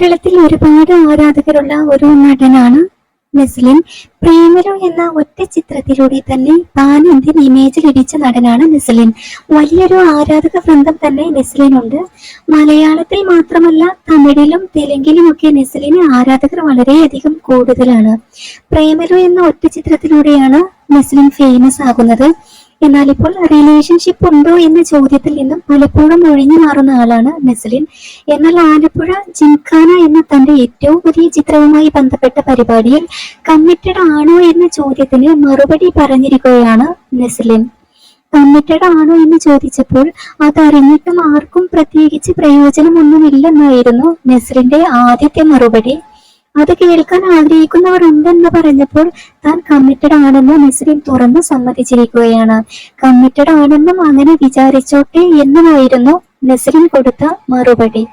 കേരളത്തിൽ ഒരുപാട് ആരാധകരുള്ള ഒരു നടനാണ് നെസ്ലിൻ. പ്രേമലു എന്ന ഒറ്റ ചിത്രത്തിലൂടെ തന്നെ താൻ ഇമേജ് ലഭിച്ച നടനാണ് നെസ്ലിൻ. വലിയൊരു ആരാധക വൃന്ദം തന്നെ നെസ്ലിനുണ്ട്. മലയാളത്തിൽ മാത്രമല്ല തമിഴിലും തെലുങ്കിലും ഒക്കെ നെസ്ലിന് ആരാധകർ വളരെയധികം കൂടുതലാണ്. പ്രേമലു എന്ന ഒറ്റ ചിത്രത്തിലൂടെയാണ് നെസ്ലിൻ ഫേമസ് ആകുന്നത്. എന്നാൽ ഇപ്പോൾ റിലേഷൻഷിപ്പ് ഉണ്ടോ എന്ന ചോദ്യത്തിൽ നിന്നും പലപ്പോഴും ഒഴിഞ്ഞു മാറുന്ന ആളാണ് നെസ്ലിൻ. എന്നാൽ ആലപ്പുഴ ജിംഖാന എന്ന തന്റെ ഏറ്റവും വലിയ ചിത്രവുമായി ബന്ധപ്പെട്ട പരിപാടിയിൽ കമ്മിറ്റഡ് ആണോ എന്ന ചോദ്യത്തിന് മറുപടി പറഞ്ഞിരിക്കുകയാണ് നെസ്ലിൻ. കമ്മിറ്റഡ് ആണോ എന്ന് ചോദിച്ചപ്പോൾ അതറിഞ്ഞിട്ടും ആർക്കും പ്രത്യേകിച്ച് പ്രയോജനമൊന്നുമില്ലെന്നായിരുന്നു നെസ്ലിന്റെ ആദ്യത്തെ മറുപടി. അത് കേൾക്കാൻ ആഗ്രഹിക്കുന്നവർ ഉണ്ടെന്ന് പറഞ്ഞപ്പോൾ താൻ കമ്മിറ്റഡ് ആണെന്ന് നസ്രീൻ തുറന്നു സമ്മതിച്ചിരിക്കുകയാണ്. കമ്മിറ്റഡ് ആണെന്നും അങ്ങനെ വിചാരിച്ചോട്ടെ എന്നുമായിരുന്നു നസ്രീൻ കൊടുത്ത മറുപടി.